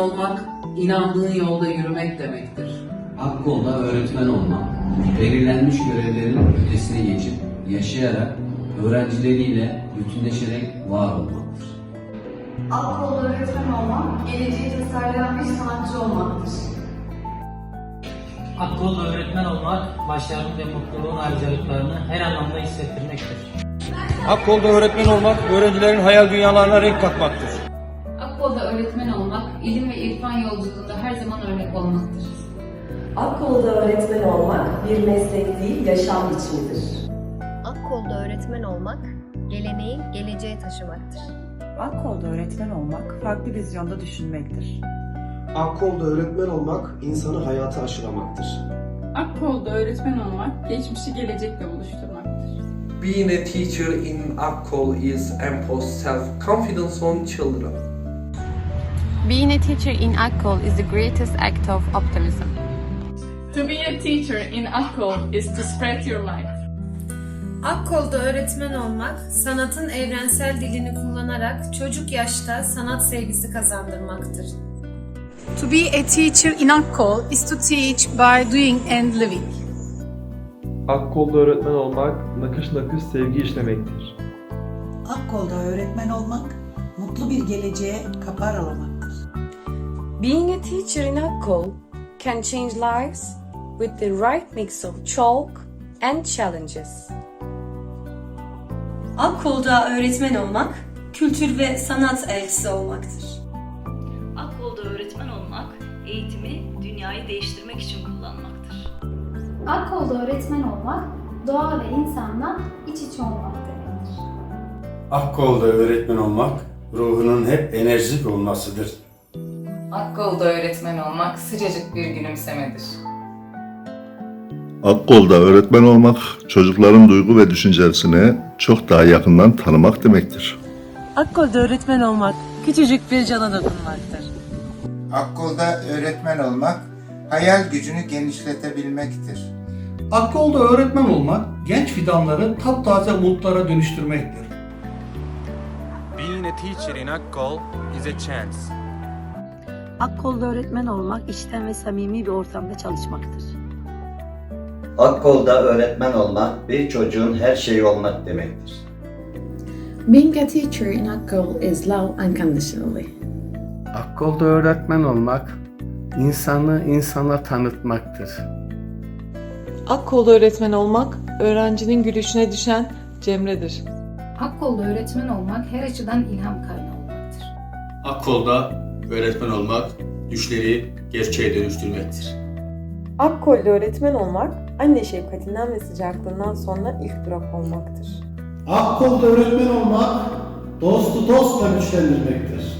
olmak, inandığın yolda yürümek demektir. Akkol'da öğretmen olmak, belirlenmiş görevlerin ötesine geçip, yaşayarak, öğrencileriyle bütünleşerek var olmaktır. Akkolda öğretmen olmak, geleceği tasarlayan bir sanatçı olmaktır. Akıllı öğretmen olmak, başarının ve mutluluğun ayrıcalıklarını her anlamda hissettirmektir. Akkol'da öğretmen olmak, öğrencilerin hayal dünyalarına renk katmaktır. Yolculuğunda her zaman örnek olmaktır. Akkol'da öğretmen olmak bir meslek değil, yaşam biçimidir. Akkol'da öğretmen olmak, geleneği geleceğe taşımaktır. Akkol'da öğretmen olmak farklı vizyonda düşünmektir. Akkol'da öğretmen olmak insanı hayata aşılamaktır. Akkol'da öğretmen olmak, geçmişi gelecekle buluşturmaktır. Being a teacher in Akkol is impose self-confidence on children. Being a teacher in Akkol is the greatest act of optimism. To be a teacher in Akkol is to spread your light. Akkol'da öğretmen olmak, sanatın evrensel dilini kullanarak çocuk yaşta sanat sevgisi kazandırmaktır. To be a teacher in Akkol is to teach by doing and living. Akkol'da öğretmen olmak nakış nakış sevgi işlemektir. Akkol'da öğretmen olmak, mutlu bir geleceğe kapı aralamaktır. Being a teacher in Akkol can change lives with the right mix of chalk and challenges. Akkol'da öğretmen olmak, kültür ve sanat elçisi olmaktır. Akkol'da öğretmen olmak, eğitimi dünyayı değiştirmek için kullanmaktır. Akkol'da öğretmen olmak, doğa ve insanla iç içe olmak demektir. Akkol'da öğretmen olmak, ruhunun hep enerjik olmasıdır. Akkol'da öğretmen olmak sıcacık bir gülümsemedir. Akkol'da öğretmen olmak, çocukların duygu ve düşüncesini çok daha yakından tanımak demektir. Akkol'da öğretmen olmak, küçücük bir cana dokunmaktır. Akkol'da öğretmen olmak, hayal gücünü genişletebilmektir. Akkol'da öğretmen olmak, genç fidanları taptaze umutlara dönüştürmektir. Being a teacher in Akkol is a chance. Akkol'da öğretmen olmak, içten ve samimi bir ortamda çalışmaktır. Akkol'da öğretmen olmak, bir çocuğun her şeyi olmak demektir. Being a teacher in Akkol is love unconditionally. Akkol'da öğretmen olmak, insanı insana tanıtmaktır. Akkol'da öğretmen olmak, öğrencinin gülüşüne düşen cemredir. Akkol'da öğretmen olmak her açıdan ilham kaynağı olmaktır. Akkol'da öğretmen olmak, düşleri gerçeğe dönüştürmektir. Akkol'da öğretmen olmak, anne şefkatinden ve sıcaklığından sonra ilk durak olmaktır. Akkol'da öğretmen olmak, dostu dostla güçlendirmektir.